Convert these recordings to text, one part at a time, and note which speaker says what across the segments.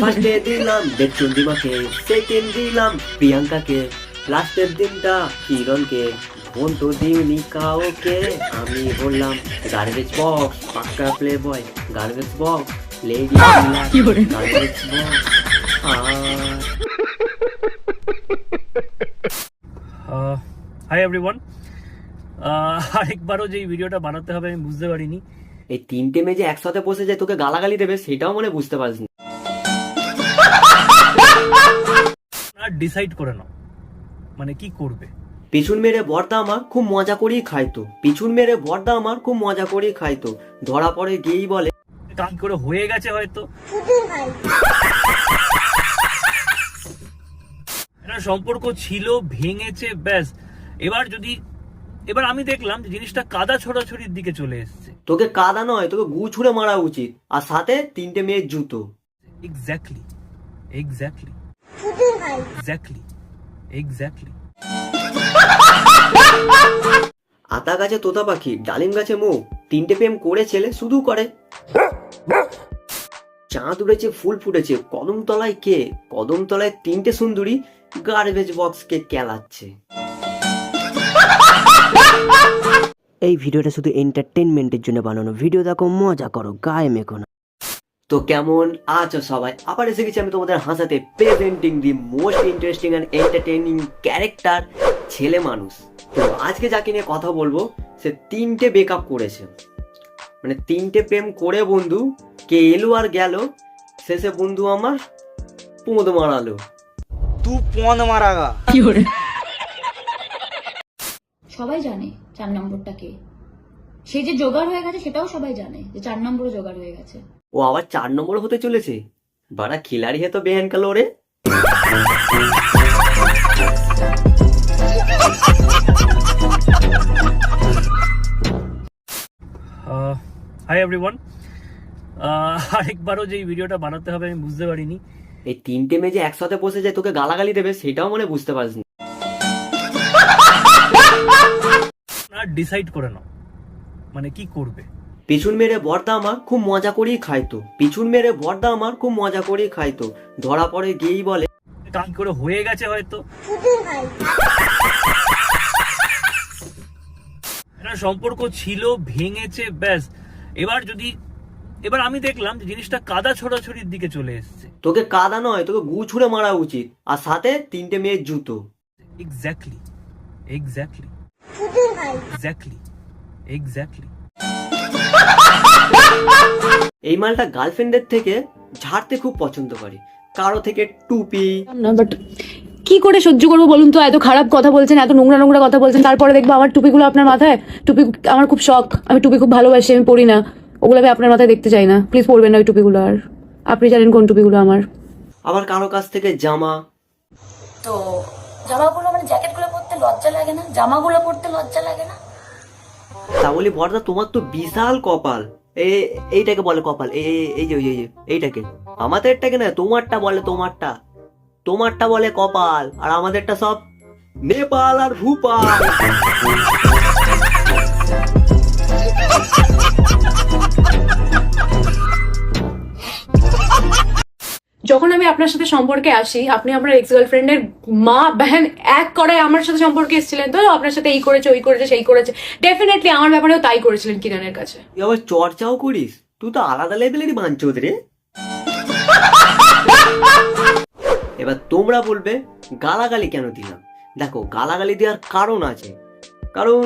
Speaker 1: ফার্স্টে দিলাম দেবচন্দিমাকে সেকেন্ড দিলাম। প্রিয়াঙ্কাকে লাস্টের দিনটা কিরণকে। ফোন তো দিইনি কাউকে। আমি বললাম গার্বেজ বক্স পাক্কা play boy garbage box lady garbage box
Speaker 2: hi everyone আরেকবারও যে ভিডিওটা বানাতে হবে আমি বুঝতে পারিনি।
Speaker 1: এই তিনটে মেয়ে যে একসাথে বসে যায় তোকে গালাগালি দেবে সেটাও মনে বুঝতে পারিস
Speaker 2: আর ডিসাইড করে নাও। মানে কি করবে?
Speaker 1: পিছন মেরে বর্দা আমার খুব মজা করেই খাইতো। পিছন মেরে বর্দা আমার খুব মজা করেই খাইতো। ধরা পড়ে গিয়েই বলে।
Speaker 2: কাজ করে হয়ে গেছে হয়তো। সম্পর্ক ছিল ভেঙেছে ব্যাস। এবার যদি এবার আমি দেখলাম যে জিনিসটা কাদা ছড়াছড়ির দিকে চলে এসছে।
Speaker 1: তোকে কাদা নয় তোকে গু ছুঁড়ে মারা উচিত। আর সাথে তিনটে মেয়ের জুতো।
Speaker 2: এক্স্যাক্টলি এক্স্যাক্টলি এক্স্যাক্টলি এক্স্যাক্টলি
Speaker 1: আতা গাছে তোতা পাখি, ডালিম গাছে মো, তিনটে প্রেম করে ছেলে শুধু করে। চাঁদ উড়েছে, ফুল ফুটেছে, কদম তলায় কে? কদম তলায় তিনটে সুন্দরী গার্বেজ বক্সকে কেলাচ্ছে। এই ভিডিওটা শুধু এন্টারটেনমেন্টের জন্য বানানো। ভিডিও দেখো, মজা করো, গায়ে মেখো না। তো কেমন আছো সবাই? আবার এসে গেছি আমি তোমাদের হাসাতে presenting the most interesting and entertaining character ছেলে মানুষ। তো আজকে যাকে নিয়ে কথা বলব সে তিনটে ব্রেকআপ করেছে। মানে তিনটে প্রেম করে বন্ধু কে এলো আর গেল শেষে বন্ধু আমার পোঁদ মারালো।
Speaker 3: তু পোঁদ মারাগা।
Speaker 4: সবাই জানে চার নম্বরটা কে। সে যে জোগাড় হয়ে গেছে সেটাও সবাই জানে যে চার নম্বরও জোগাড় হয়ে গেছে।
Speaker 1: ও আবার চার নম্বর হতে চলেছে। বাড়া খিলাড়ি হে তো বেহেন কালো রে
Speaker 2: হাই এভরিওয়ান আরেকবারও যে ভিডিওটা বানাতে হবে আমি বুঝতে পারিনি।
Speaker 1: এই তিনটে মেয়ে যে একসাথে বসে যায় তোকে গালাগালি দেবে সেটাও মনে বুঝতে পারিস
Speaker 2: ডিসাইড করে নাও। মানে কি করবে?
Speaker 1: পিছন মেরে বর্দা আমার খুব মজা করেই খাইতো। পিছন মেরে বর্দা আমার খুব মজা করেই খাইতো। ধরা পড়ে গিয়েই বলে
Speaker 2: কাজ করে হয়ে গেছে হয়তো। একটা সম্পর্ক ছিল ভেঙেছে ব্যাস। এবার যদি এবার আমি দেখলাম যে জিনিসটা কাদা ছড়াছড়ির দিকে চলে এসছে।
Speaker 1: তোকে কাদা নয় তোকে গু ছুঁড়ে মারা উচিত। আর সাথে তিনটে মেয়ের জুতো।
Speaker 2: এক্স্যাক্টলি এক্স্যাক্টলি এক্স্যাক্টলি এক্স্যাক্টলি
Speaker 1: এই মালটা গার্লফ্রেন্ডের থেকে ঝাড়তে খুব পছন্দ করে। কারও থেকে টুপি।
Speaker 5: না বাট কি করে সহ্য করব বলুন তো? এত খারাপ কথা বলছেন এত নোংরা নোংরা কথা বলছেন। তারপরে দেখব আমার টুপিগুলো আপনার মাথায়? টুপি আমার খুব শখ আমি টুপি খুব ভালোবাসি আমি পরি না। ওগুলো আমি আপনার মাথায় দেখতে চাই না। প্লিজ পরবেন না ওই টুপিগুলো আর। আপনি জানেন কোন টুপিগুলো আমার।
Speaker 1: আবার কারও কাছ থেকে জামা।
Speaker 4: তো জামাগুলো মানে জ্যাকেটগুলো পরতে লজ্জা লাগে না? জামাগুলো পরতে লজ্জা লাগে না?
Speaker 1: তা বলি বর্দা তোমার তো বিশাল কপাল। এইটাকে বলে কপাল। এই যে যে- যে, এইটাকে। আমাদেরটাকে না তোমারটা বলে তোমারটা। তোমারটা বলে কপাল আর আমাদেরটা সব নেপাল আর ভূপাল।
Speaker 5: যখন আমি আপনার সাথে সম্পর্কে আসি, আপনি আপনার এক্স গার্লফ্রেন্ডের মা বেহেন এক করায় আমার সাথে সম্পর্কে এসেছিলেন তো, আপনার সাথে এই করেছে, ওই করেছে, সেই করেছে। ডেফিনেটলি আমার ব্যাপারেও তাই করেছিলেন কিরণের কাছে।
Speaker 1: তুই আবার চর্চাও করিস? তুই তো আলাদা লেভেলেরই বাঞ্চোদ রে। এবার তোমরা বলবে, গালাগালি কেন দিলাম? দেখো, গালাগালি দেওয়ার কারণ আছে। কারণ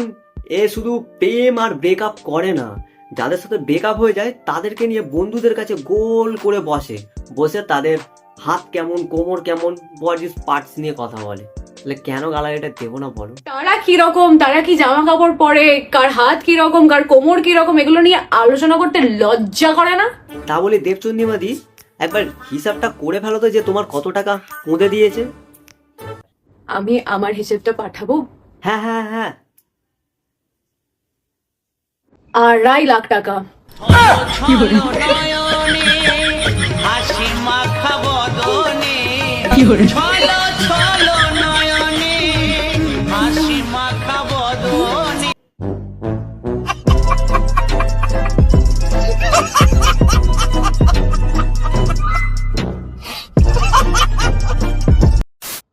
Speaker 1: এ শুধু প্রেম আর ব্রেকআপ করে না যাদের সাথে ব্রেকআপ হয়ে যায় তাদেরকে নিয়ে বন্ধুদের কাছে গোল করে বসে। বসে তাদের হাত কেমন কোমর কেমন বডি পার্টস নিয়ে কথা বলে। তাহলে কেন গালাগালিটা দেবো না বলো?
Speaker 5: তারা কীরকম তারা কি জামা কাপড় পরে কার হাত কীরকম কার কোমর কীরকম এগুলো নিয়ে আলোচনা করতে লজ্জা করে না?
Speaker 1: তা বলে দেবচন্দিমাদি একবার হিসাবটা করে ফেলো তো যে তোমার কত টাকা পুঁতে দিয়েছে।
Speaker 5: আমি আমার হিসেবটা পাঠাবো?
Speaker 1: হ্যাঁ হ্যাঁ হ্যাঁ।
Speaker 5: আর লাখ টাকা।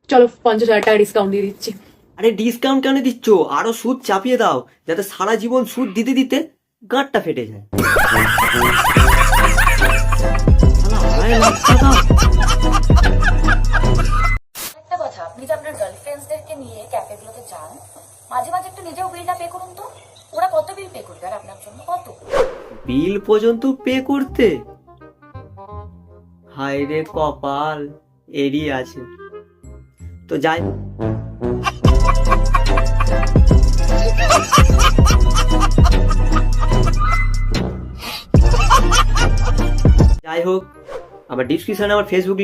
Speaker 5: চলো পঞ্চাশ হাজার টাকা ডিসকাউন্ট দিয়ে দিচ্ছি।
Speaker 1: আরে ডিসকাউন্ট কেন দিচ্ছ? আরও সুদ চাপিয়ে দাও যাতে সারা জীবন সুদ দিতে দিতে গাঁটটা ফেটে যায়।
Speaker 4: একটা কথা আপনি তো আপনার গার্লফ্রেন্ডসদেরকে নিয়ে ক্যাফেগুলোতে যান মাঝে মাঝে একটু নিজেও বিলটা পে করুন তো? ওরা কত বিল পে করবে আর আপনার জন্য কত?
Speaker 1: বিল পর্যন্ত পে করতে? হায় রে কপাল এড়িয়ে আছে। তো যাই। যাই হোক আমার ডিসক্রিপশনে আমার ফেসবুক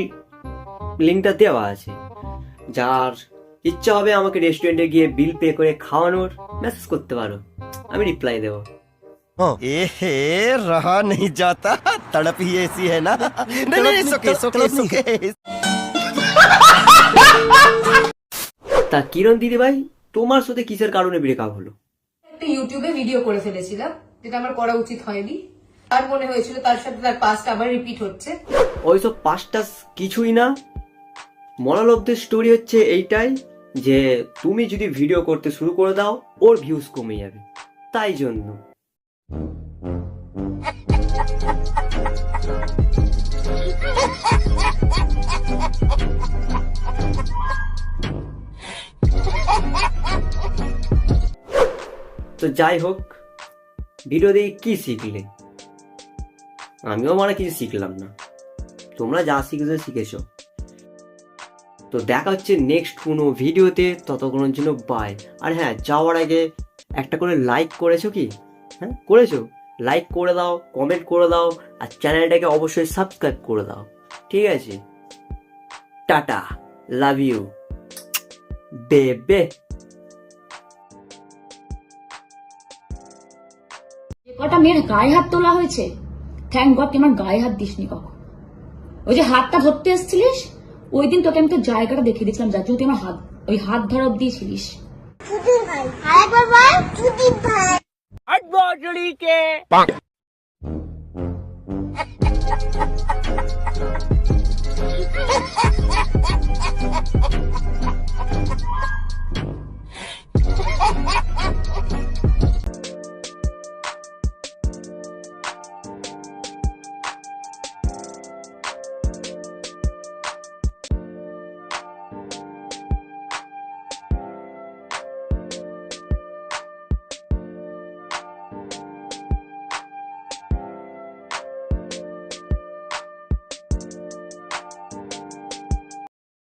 Speaker 1: লিঙ্কটা দেওয়া আছে যার ইচ্ছা হবে আমাকে রেস্টুরেন্টে গিয়ে বিল পে করে খাওয়ানোর মেসেজ করতে পারো আমি রিপ্লাই দেবো
Speaker 6: एहे रहा नहीं जाता तड़प ही ऐसी है ना नहीं नहीं सुके सुके सुके
Speaker 1: তা কিরণ দিদি ভাই তোমার সাথে কিসের কারণে ব্রেকআপ হলো?
Speaker 7: একটা ইউটিউবে ভিডিও করে ফেলেছিলাম যেটা আমার করা উচিত হয়নি। তার মনে হয়েছিল তার সাথে তার পাস্ট আবার রিপিট হচ্ছে।
Speaker 1: ওইসব পাস্টাস কিছুই না। মরাল অফ দ্য স্টোরি হচ্ছে এইটাই যে তুমি যদি ভিডিও করতে শুরু করে দাও ওর ভিউজ কমে যাবে। তাই জন্য। তো যাই হোক ভিডিও দিয়ে কি শিখলে? আমিও মানে কিছু শিখলাম না। তোমরা যা শিখেছো শিখেছো। তো দেখা হচ্ছে নেক্সট কোনো ভিডিওতে ততক্ষণের জন্য বাই আর হ্যাঁ যাওয়ার আগে একটা করে লাইক করেছ কি? হ্যাঁ করেছ? লাইক করে দাও কমেন্ট করে দাও, আর চ্যানেলটাকে অবশ্যই সাবস্ক্রাইব করে দাও। ঠিক আছে? টাটা লাভ ইউ বে
Speaker 4: বেবে। কটা মেয়ের গায়ে হাত তোলা হয়েছে? থ্যাংক গড তুই আমার গায়ে হাত দিসনি কখন। ওই যে হাতটা ধরতে এসেছিলিস ওই দিন তোকে আমি তো জায়গাটা দেখিয়ে দিয়েছিলাম যার জন্য তুই আমার হাত ওই হাত ধরা অব্দি ছিলিস।